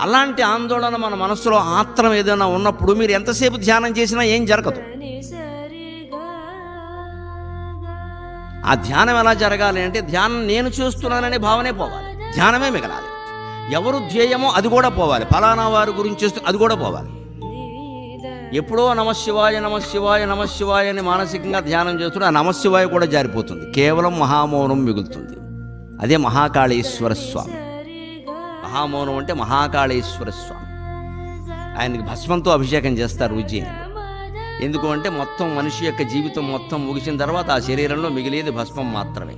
అలాంటి ఆందోళన మన మనసులో ఆత్రం ఏదైనా ఉన్నప్పుడు మీరు ఎంతసేపు ధ్యానం చేసినా ఏం జరగదు. ఆ ధ్యానం ఎలా జరగాలి అంటే ధ్యానం నేను చేస్తున్నాననే భావనే పోవాలి. ధ్యానమే మిగలాలి. ఎవరు ధ్యేయమో అది కూడా పోవాలి. ఫలానా వారి గురించి చేస్తూ అది కూడా పోవాలి. ఎప్పుడో నమశివాయ నమశివాయ నమశివాయ అని మానసికంగా ధ్యానం చేస్తున్న ఆ నమశివాయ కూడా జారిపోతుంది. కేవలం మహామౌనం మిగులుతుంది. అదే మహాకాళేశ్వర స్వామి. మహామౌనం అంటే మహాకాళేశ్వర స్వామి. ఆయనకి భస్మంతో అభిషేకం చేస్తారు ఉజ్జయిని ఎందుకు అంటే మొత్తం మనిషి యొక్క జీవితం మొత్తం ముగిసిన తర్వాత ఆ శరీరంలో మిగిలేది భస్మం మాత్రమే.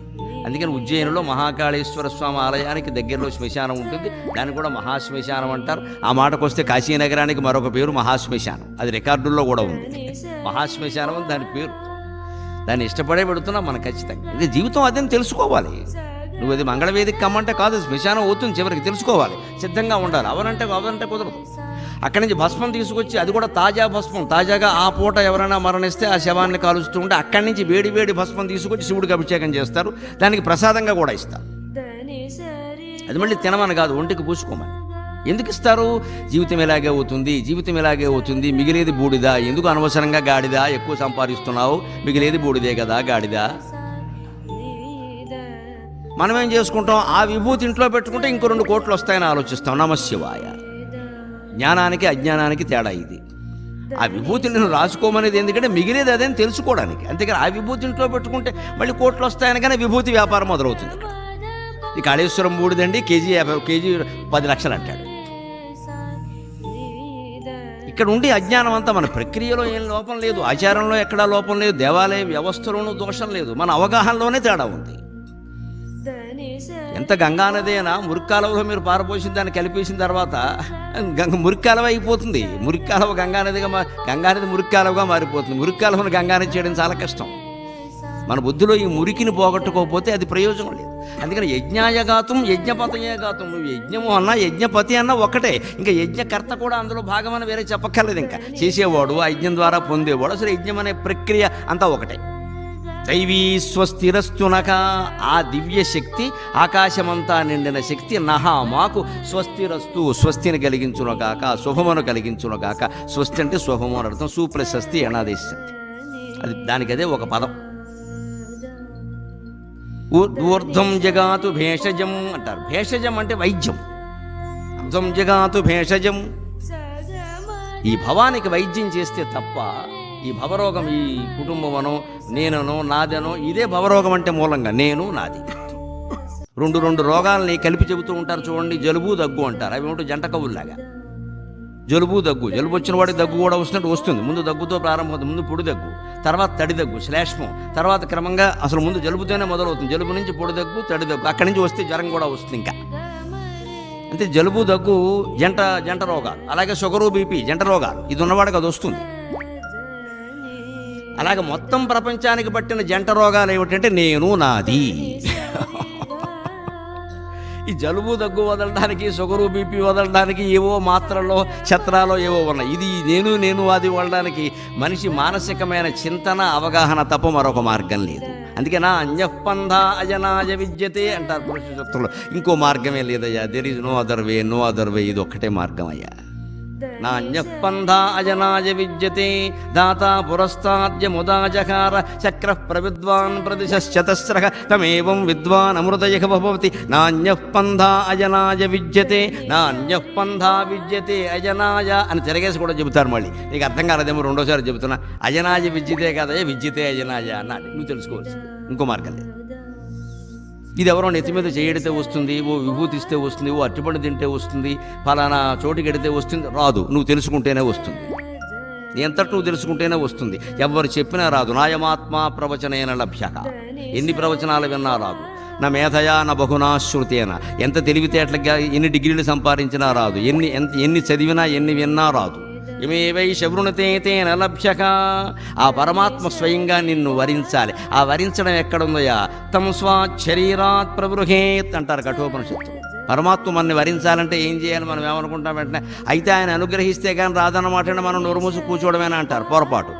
అందుకని ఉజ్జయినిలో మహాకాళేశ్వర స్వామి ఆలయానికి దగ్గరలో శ్మశానం ఉంటుంది. దాన్ని కూడా మహాశ్మశానం అంటారు. ఆ మాటకు వస్తే కాశీనగరానికి మరొక పేరు మహాశ్మశానం. అది రికార్డుల్లో కూడా ఉంది. మహాశ్మశానం అని దాని పేరు. దాన్ని ఇష్టపడే పెడుతున్నా మనకు ఖచ్చితంగా. ఇది జీవితం అదని తెలుసుకోవాలి. నువ్వు అది మంగళవేదిక కమ్మంటే కాదు శ్మశానం అవుతుంది చివరికి తెలుసుకోవాలి. సిద్ధంగా ఉండాలి. అవనంటే అవనంటే కుదరదు. అక్కడి నుంచి భస్మం తీసుకొచ్చి అది కూడా తాజా భస్మం. తాజాగా ఆ పూట ఎవరైనా మరణిస్తే ఆ శవాన్ని కాలుస్తూ ఉంటే అక్కడి నుంచి వేడి వేడి భస్మం తీసుకొచ్చి శివుడికి అభిషేకం చేస్తారు. దానికి ప్రసాదంగా కూడా ఇస్తారు. అది మళ్ళీ తినమని కాదు ఒంటికి పూసుకోమని. ఎందుకు ఇస్తారు? జీవితం ఇలాగే అవుతుంది జీవితం ఇలాగే అవుతుంది మిగిలేది బూడిదా? ఎందుకు అనవసరంగా గాడిదా? ఎక్కువ సంపాదిస్తున్నావు మిగిలేది బూడిదే కదా గాడిదా? మనం ఏం చేసుకుంటాం? ఆ విభూతి ఇంట్లో పెట్టుకుంటే ఇంకో రెండు కోట్లు వస్తాయని ఆలోచిస్తాం. నమశివాయ జ్ఞానానికి అజ్ఞానానికి తేడా ఇది. ఆ విభూతిని నేను రాసుకోమనేది ఎందుకంటే మిగిలేది అదేని తెలుసుకోవడానికి. అంతేకాని ఆ విభూతి ఇంట్లో పెట్టుకుంటే మళ్ళీ కోట్లు వస్తాయని కానీ విభూతి వ్యాపారం మొదలవుతుంది ఈ కాళేశ్వరం బూడిదండి కేజీ యాభై కేజీ పది లక్షలు అంటాడు. ఇక్కడ ఉండి అజ్ఞానం అంతా మన ప్రక్రియలో ఏం లోపం లేదు. ఆచారంలో ఎక్కడా లోపం లేదు. దేవాలయ వ్యవస్థలోనూ దోషం లేదు. మన అవగాహనలోనే తేడా ఉంది. ఎంత గంగానది అయినా మురికాలవలో మీరు పారపోసిన దాన్ని కలిపేసిన తర్వాత గంగ మురిక్కాలవ అయిపోతుంది. మురిక్కాలవ గంగానదిగా మా గంగానది మురిక్కాలవగా మారిపోతుంది. మురిక్కాలవను గంగానది చేయడం చాలా కష్టం. మన బుద్ధిలో ఈ మురికిని పోగొట్టుకోకపోతే అది ప్రయోజనం లేదు. అందుకని యజ్ఞాయగాతం యజ్ఞపతయగాతం నువ్వు యజ్ఞము అన్నా యజ్ఞపతి అన్నా ఒకటే ఇంకా యజ్ఞకర్త కూడా అందులో భాగమని వేరే చెప్పక్కర్లేదు ఇంకా. చేసేవాడు ఆ యజ్ఞం ద్వారా పొందేవాడు. అసలు యజ్ఞం అనే ప్రక్రియ అంతా ఒకటే. దైవీ స్వస్థిరస్తునక ఆ దివ్య శక్తి ఆకాశమంతా నిండిన శక్తి నహ మాకు స్వస్తిరస్తు స్వస్తిని కలిగించునగాక శుభమును కలిగించునగాక. స్వస్తి అంటే శుభము అని అర్థం సుప్రశస్తి స్వస్తి అది దానికి అదే ఒక పదం. ఊర్ధ్వం జగాతు భేషజం అంటారు. భేషజం అంటే వైద్యం. అర్ధం జగాతు భేషజం. ఈ భవానికి వైద్యం చేస్తే తప్ప ఈ భవరోగం ఈ కుటుంబమనో నేననో నాదనో ఇదే భవరోగం అంటే మూలంగా నేను నాది. రెండు రెండు రోగాల్ని కలిపి చెబుతూ ఉంటారు చూడండి జలుబు దగ్గు అంటారు. అవి ఏమిటో జంట కవుల్లాగా. జలుబు దగ్గు. జలుబు వచ్చిన వాడికి దగ్గు కూడా వస్తున్నట్టు వస్తుంది. ముందు దగ్గుతో ప్రారంభమవుతుంది ముందు పొడి దగ్గు. తర్వాత తడి దగ్గు శ్లేష్మం. తర్వాత క్రమంగా అసలు ముందు జలుబుతోనే మొదలవుతుంది. జలుబు నుంచి పొడి దగ్గు తడి దగ్గు. అక్కడి నుంచి వస్తే జ్వరం కూడా వస్తుంది ఇంకా. అంటే జలుబు దగ్గు జంట జంట రోగాలు. అలాగే షుగరు బీపీ జంట రోగాలు. ఇది ఉన్నవాడికి అది వస్తుంది. అలాగే మొత్తం ప్రపంచానికి పట్టిన జంట రోగాలు ఏమిటంటే నేను నాది. ఈ జలుబు దగ్గు వదలడానికి షుగరు బీపీ వదలడానికి ఏవో మాత్రలో ఛత్రాలో ఏవో ఉన్నాయి. ఇది నేను నేను అది వదలడానికి మనిషి మానసికమైన చింతన అవగాహన తప్ప మరొక మార్గం లేదు. అందుకే నా అన్యస్పంధ అజనాజ విద్యతే అంటారు పురుష సూక్తంలో ఇంకో మార్గమే లేదయ్యా. There is no other way no other way ఇది ఒక్కటే మార్గం అయ్యా. నాణ్యస్పంధ అజనాయ విద్యతే దాతా పురస్తాద్య ముదాజకార చక్ర ప్రవిద్వాన్ ప్రతిశతస్ర తమేవం విద్వాన్ అమృతయ భవతి నాణ్యస్పంధ అజనాయ విద్యతే నాణ్యస్పంధ విద్యతే అజనాయ అని తిరగేసి కూడా చెబుతారు మళ్ళీ. నీకు అర్థం కాలేదేమో రెండోసారి చెబుతున్నా. అజనాయ విద్యతే కదా విద్యతే అజనాయ అన్నాడు. నువ్వు తెలుసుకోవచ్చు ఇంకో మార్గం లేదు. ఇది ఎవరో నెత్తి మీద చేయడితే వస్తుంది ఓ విభూతిస్తే వస్తుంది ఓ అట్టిపండు తింటే వస్తుంది ఫలానా చోటికి ఎడితే వస్తుంది రాదు. నువ్వు తెలుసుకుంటేనే వస్తుంది. ఎంతటి నువ్వు తెలుసుకుంటేనే వస్తుంది. ఎవరు చెప్పినా రాదు. నాయమాత్మ ప్రవచనైన లభ్య. ఎన్ని ప్రవచనాలు విన్నా రాదు. నా మేధయా నా బహునా శృతేన. ఎంత తెలివితేటలుగా ఎన్ని డిగ్రీలు సంపాదించినా రాదు. ఎన్ని ఎంత ఎన్ని చదివినా ఎన్ని విన్నా రాదు. ఇమేవై శవృణతే తేన లభ్యక ఆ పరమాత్మ స్వయంగా నిన్ను వరించాలి. ఆ వరించడం ఎక్కడుందయా తం స్వాశరీరాత్ ప్రభృహేత్ అంటారు కఠోపనిషత్తు. పరమాత్మ మనని వరించాలంటే ఏం చేయాలి? మనం ఏమనుకుంటాం వెంటనే? అయితే ఆయన అనుగ్రహిస్తే కానీ రాదన్నమాట మనం నోరుమూసి కూర్చోవడమేనా అంటారు పొరపాటు.